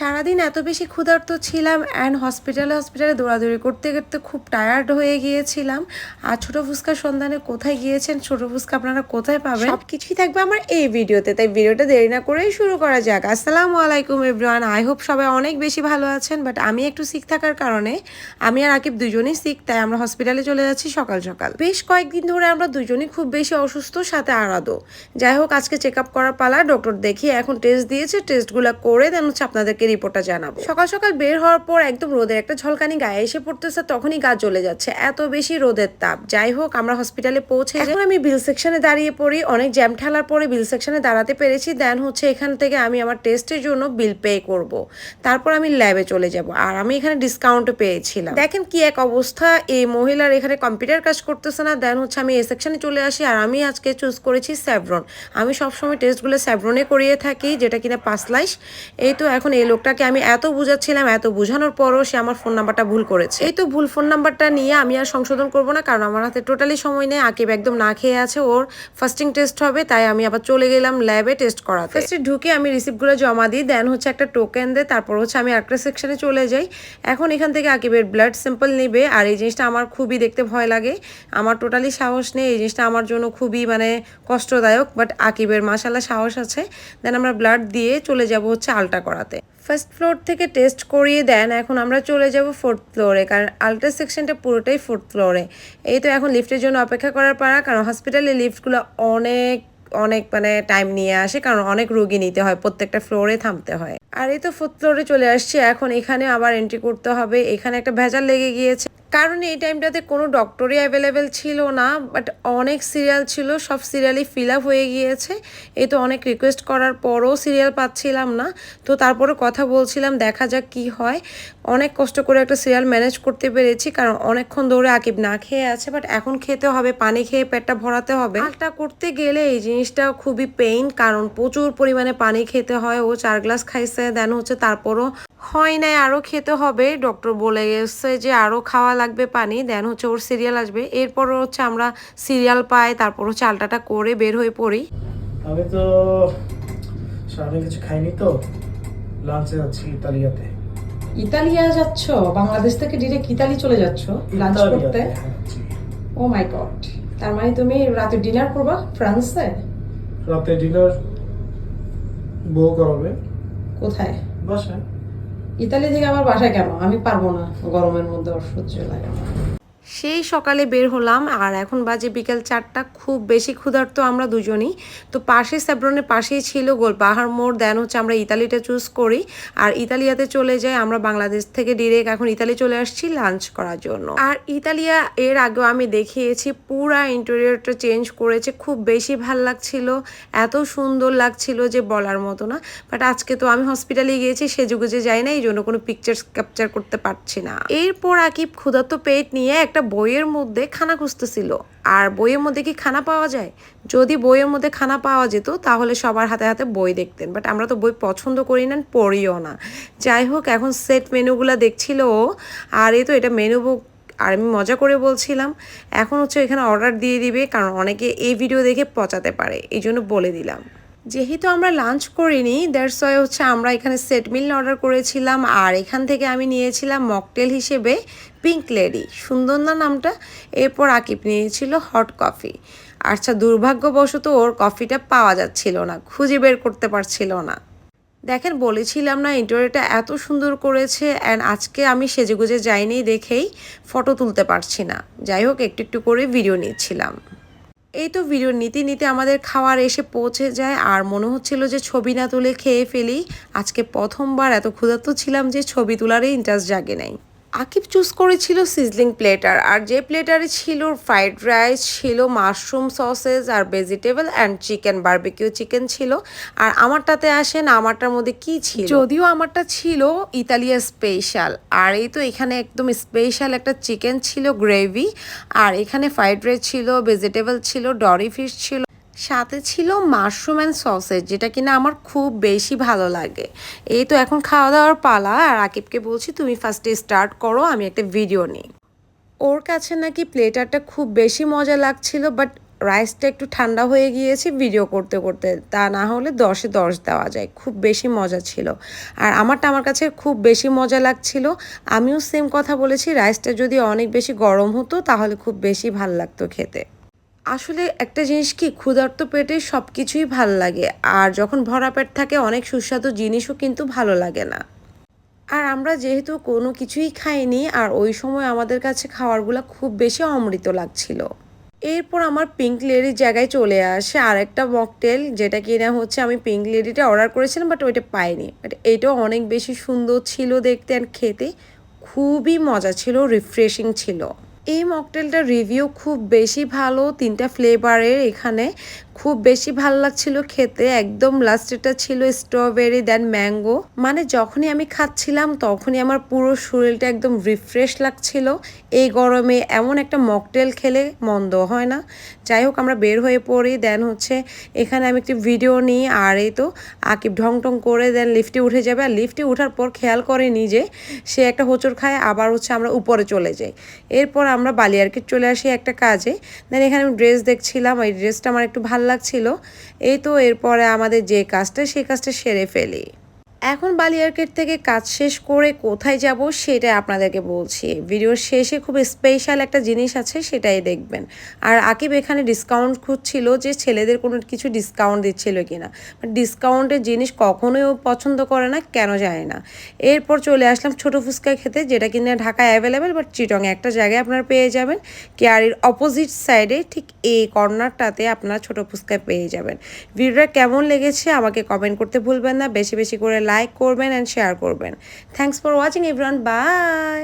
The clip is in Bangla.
সারাদিন এত বেশি ক্ষুধার্ত ছিলাম অ্যান্ড হসপিটালে হসপিটালে দৌড়াদৌড়ি করতে করতে খুব টায়ার্ড হয়ে গিয়েছিলাম। আর ছোট ফুচকার সন্ধানে কোথায় গিয়েছেন? ছোট ফুচকা আপনারা কোথায় পাবেন? সব কিছুই থাকবে আমার এই ভিডিওতে, তাই ভিডিওটা দেরি না করেই শুরু করা যাক। আসসালামু আলাইকুম এভরিওয়ান আই হোপ সবাই অনেক বেশি ভালো আছেন বাট আমি একটু সিক থাকার কারণে, আমি আর আকিব দুজনেই সিক তাই আমরা হসপিটালে চলে যাচ্ছি সকাল সকাল। বেশ কয়েকদিন ধরে আমরা দুজনেই খুব বেশি অসুস্থ, সাথে আরাদো যাই হোক, আজকে চেক আপ করার পালা ডক্টর দেখিয়ে এখন টেস্ট দিয়েছে টেস্টগুলো করে দেন হচ্ছে আপনাদেরকে রিপোর্টটা জানাব। সকাল সকাল বের হওয়ার পর একদম রোদের একটা ঝলকানি গায়ে এসে পড়তেছে, তখনই গা জ্বলে যাচ্ছে। এত বেশি রোদের তাপ। যাই হোক, আমরা হসপিটালে পৌঁছে। এখন আমি বিল সেকশনে দাঁড়িয়ে পড়ি। অনেক জ্যাম ঠেলার পরে বিল সেকশনে দাঁড়াতে পেরেছি। দেন হচ্ছে এখান থেকে আমি আমার টেস্টের জন্য বিল পে করব। তারপর আমি ল্যাবে চলে যাব। আর আমি এখানে ডিসকাউন্টও পেয়েছিলাম। দেখেন কি এক অবস্থা। এই মহিলার এখানে কম্পিউটার কাজ করতেছে না। দেন হচ্ছে আমি এই সেকশনে চলে আসি। আর আমি আজকে চুজ করেছি স্যাভরন আমি সবসময় টেস্টগুলো স্যাভরনে করিয়ে থাকি, যেটা কিনা পাঁচ লাইশ এই তো এখন এই লোকটাকে আমি এত বুঝাচ্ছিলাম, এত বুঝানোর পরও সে আমার ফোন নাম্বারটা ভুল করেছে। এই তো ভুল ফোন নাম্বারটা নিয়ে আমি আর সংশোধন করব না, কারণ আমার হাতে টোটালি সময় নেই। আকিব একদম না খেয়ে আছে, ওর ফার্স্টিং টেস্ট হবে, তাই আমি আবার চলে গেলাম ল্যাবে টেস্ট করাতে। ফার্স্টে ঢুকে আমি রিসিপ্টগুলো জমা দিই দেন হচ্ছে একটা টোকেন দেয় তারপর হচ্ছে আমি একটা সেকশনে চলে যাই। এখন এখান থেকে আকিবের ব্লাড স্যাম্পল নেবে, আর এই জিনিসটা আমার খুবই দেখতে ভয় লাগে। আমার টোটালি সাহস নেই, এই জিনিসটা আমার জন্য খুবই মানে কষ্টদায়ক বাট আকিবের মাসাল্লাহ সাহস আছে। দেন আমরা ব্লাড দিয়ে চলে যাব হচ্ছে আলটা করাতে। ফার্স্ট ফ্লোর থেকে টেস্ট করিয়ে দেন, এখন আমরা চলে যাব ফোর্থ ফ্লোরে কারণ আলট্রা সেকশনটা পুরোটাই ফোর্থ ফ্লোরে এই তো এখন লিফটের জন্য অপেক্ষা করার পারা কারণ হসপিটালে লিফটগুলো অনেক অনেক মানে টাইম নিয়ে আসে, কারণ অনেক রোগী নিতে হয়, প্রত্যেকটা ফ্লোরে থামতে হয়। আর এই তো ফোর্থ ফ্লোরে চলে আসছি, এখন এখানে আবার এন্ট্রি করতে হবে। এখানে একটা ভেজাল লেগে গিয়েছে। কারণ এই টাইমটাতে কোনো ডক্টরই অ্যাভেলেবেল ছিল না বাট অনেক সিরিয়াল ছিল, সব সিরিয়ালই ফিল আপ হয়ে গিয়েছে। এই তো অনেক রিকোয়েস্ট করার পরও সিরিয়াল পাচ্ছিলাম না। তো তারপরে কথা বলছিলাম, দেখা যাক কি হয়। অনেক কষ্ট করে একটা সিরিয়াল ম্যানেজ করতে পেরেছি, কারণ অনেকক্ষণ দৌড়ে আকিব না খেয়ে আছে বাট এখন খেতে হবে, পানি খেয়ে পেটটা ভরাতে হবে। আলটা করতে গেলে এই জিনিসটা খুবই পেইন কারণ প্রচুর পরিমাণে পানি খেতে হয়। ও চার গ্লাস খাইছে দেন হচ্ছে তারপরও হয় নাই, আরও খেতে হবে। ডক্টর বলে গেছে যে আরও খাওয়া লাগবে পানি দেন হচ্ছে ওর সিরিয়াল আসবে। এরপর হচ্ছে আমরা সিরিয়াল পাই তারপর হচ্ছে আলটাটা করে বের হয়ে পড়ি। আমি তো সারাদিন কিছু খাইনি তো লাঞ্চে যাচ্ছি ইতালিয়াতে। ইতালিয়া যাচ্ছ? বাংলাদেশ থেকে ডিরেক্ট ইতালি চলে যাচ্ছ লাঞ্চ করতে। ও মাই গড তার মানে তুমি রাতে ডিনার করবা ফ্রান্সে? রাতে ডিনার বউ করাবে। কোথায়? বাসায়। ইতালি থেকে আমার বাসায় কেন আমি পারব না গরমের মধ্যে অসহ্য লাগে। সেই সকালে বের হলাম আর এখন বাজে বিকেল চারটা। খুব বেশি ক্ষুধার্ত আমরা দুজনই। তো পাশে স্যাব্রনের পাশেই ছিল গোল পাহাড় মোড়, দেন হচ্ছে আমরা ইতালিটা চুজ করি। আর ইতালিয়াতে চলে যাই আমরা বাংলাদেশ থেকে ডিরেক্ট এখন ইতালি চলে আসছি লাঞ্চ করার জন্য। আর ইতালিয়া এর আগেও আমি দেখিয়েছি, পুরা ইন্টেরিয়রটা চেঞ্জ করেছে। খুব বেশি ভালো লাগছিল, এত সুন্দর লাগছিল যে বলার মতো না। বাট আজকে তো আমি হসপিটালে গিয়েছি, সেজুগুজে যাই না এই জন্য কোনো পিকচার্স ক্যাপচার করতে পারছি না। এরপর আকিব ক্ষুধার্ত পেট নিয়ে একটা বইয়ের মধ্যে খানা খুঁজতেছিল। আর বইয়ের মধ্যে কি খানা পাওয়া যায়? যদি বইয়ের মধ্যে খানা পাওয়া যেত, তাহলে সবার হাতে হাতে বই দেখতেন। বাট আমরা তো বই পছন্দ করি না, পড়িও না। যাই হোক, এখন সেট মেনুগুলো দেখছিল ও। আর এই তো এটা মেনু বুক, আর আমি মজা করে বলছিলাম, এখন হচ্ছে এখানে অর্ডার দিয়ে দিবে, কারণ অনেকে এই ভিডিও দেখে পচাতে পারে, এই জন্য বলে দিলাম। যেহেতু আমরা লাঞ্চ করিনি দ্যাটস ওয়াই হচ্ছে আমরা এখানে সেট মিল অর্ডার করেছিলাম আর এখান থেকে আমি নিয়েছিলাম মকটেল হিসেবে পিঙ্ক লেডি সুন্দর না নামটা? এরপর আকিব নিয়েছিল হট কফি আচ্ছা দুর্ভাগ্যবশত ওর কফিটা পাওয়া যাচ্ছিল না, খুঁজে বের করতে পারছিল না। দেখেন, বলেছিলাম না ইন্টারভিউটা এত সুন্দর করেছে অ্যান্ড আজকে আমি সেজেগুজে যাইনি দেখেই ফটো তুলতে পারছি না। যাই হোক, একটু একটু করে ভিডিও নিচ্ছিলাম। এই তো ভিডিও নিতে নিতে আমাদের খাওয়ার এসে পৌঁছে যায়। আর মনে হচ্ছিল যে ছবি না তুলে খেয়ে ফেলি। আজকে প্রথমবার এত ক্ষুধার্ত ছিলাম যে ছবি তোলারই ইন্টারেস্ট জাগে নাই। আকিব চুজ করেছিল সিজলিং প্লেটার আর যে প্লেটারে ছিল ফ্রাইড রাইস ছিল mushroom sausages R vegetable and chicken barbecue chicken ছিল। আর আমারটাতে আসেন আমারটার মধ্যে কি ছিল? যদিও আমারটা ছিল ইতালিয়া স্পেশাল আর এই তো এখানে একদম স্পেশাল একটা চিকেন ছিল গ্রেভি আর এখানে ফ্রাইড রাইস ছিল ভেজিটেবল ছিল ডরি ফিশ ছিল। সাথে ছিল মাশরুম অ্যান্ড সসেজ যেটা কিনা আমার খুব বেশি ভালো লাগে। এই তো এখন খাওয়া দাওয়ার পালা, আর আকিবকে বলছি তুমি ফার্স্টে স্টার্ট করো, আমি একটা ভিডিও নিই। ওর কাছে নাকি প্লেটারটা খুব বেশি মজা লাগছিল বাট রাইসটা একটু ঠান্ডা হয়ে গিয়েছে ভিডিও করতে করতে, তা না হলে দশে দশ দেওয়া যায়, খুব বেশি মজা ছিল। আর আমারটা আমার কাছে খুব বেশি মজা লাগছিল, আমিও সেম কথা বলেছি রাইসটা যদি অনেক বেশি গরম হতো, তাহলে খুব বেশি ভালো লাগতো খেতে। আসলে একটা জিনিস কি, ক্ষুধার্ত পেটে সব কিছুই ভালো লাগে, আর যখন ভরা পেট থাকে অনেক সুস্বাদু জিনিসও কিন্তু ভালো লাগে না। আর আমরা যেহেতু কোনো কিছুই খাইনি, আর ওই সময় আমাদের কাছে খাওয়ারগুলো খুব বেশি অমৃত লাগছিল। এরপর আমার পিঙ্ক লেডির জায়গায় চলে আসে আরেকটা মকটেল, যেটা কিনা হচ্ছে আমি পিঙ্ক লেডিটা অর্ডার করেছিলাম, বাট ওইটা পাইনি। বাট এটাও অনেক বেশি সুন্দর ছিল দেখতে আর খেতে, খুবই মজা ছিল রিফ্রেশিং ছিল। এই মকটেলটার রিভিউ খুব বেশি ভালো তিনটা ফ্লেভারের এখানে। খুব বেশি ভালো লাগছিল খেতে। একদম লাস্টেরটা ছিল স্ট্রবেরি দেন ম্যাঙ্গো মানে যখনই আমি খাচ্ছিলাম তখনই আমার পুরো শরীরটা একদম রিফ্রেশ লাগছিল। এই গরমে এমন একটা মকটেল খেলে মন্দ হয় না। যাই হোক, আমরা বের হয়ে পড়ি দেন হচ্ছে এখানে আমি একটি ভিডিও নিই, আর এই তো আকিব ঢং টং করে দেন লিফটে উঠে যাবে। আর লিফটে ওঠার পর খেয়াল করে নিজে সে একটা হোঁচট খায়, আবার হচ্ছে আমরা উপরে চলে যাই। এরপর আমরা বালিয়ারকে চলে আসি একটা কাজে। দেন এখানে আমি ড্রেস দেখছিলাম ওই ড্রেসটা আমার একটু ভালো লাগছিল। এই তো এরপরে আমাদের যে কাজটা সেই কাজটা সেরে ফেলি। এখন বালিয়ার্কেট থেকে কাজ শেষ করে কোথায় যাব সেটা আপনাদেরকে বলছি। ভিডিওর শেষে খুব স্পেশাল একটা জিনিস আছে, সেটাই দেখবেন। আর আকিব এখানে ডিসকাউন্ট খুঁজছিল যে ছেলেদের কোনো কিছু ডিসকাউন্ট দিচ্ছিল কিনা। বাট ডিসকাউন্টের জিনিস কখনোই ও পছন্দ করে না, কেন যায় না। এরপর চলে আসলাম ছোটো ফুচকা খেতে, যেটা কিনা ঢাকায় অ্যাভেলেবেল বাট চিটং একটা জায়গায় আপনারা পেয়ে যাবেন। কেয়ারির অপোজিট সাইডে ঠিক এই কর্নারটাতে আপনারা ছোটো ফুচকা পেয়ে যাবেন। ভিডিওটা কেমন লেগেছে আমাকে কমেন্ট করতে ভুলবেন না, বেশি বেশি করে লাইক করবেন অ্যান্ড শেয়ার করবেন। Thanks for watching everyone bye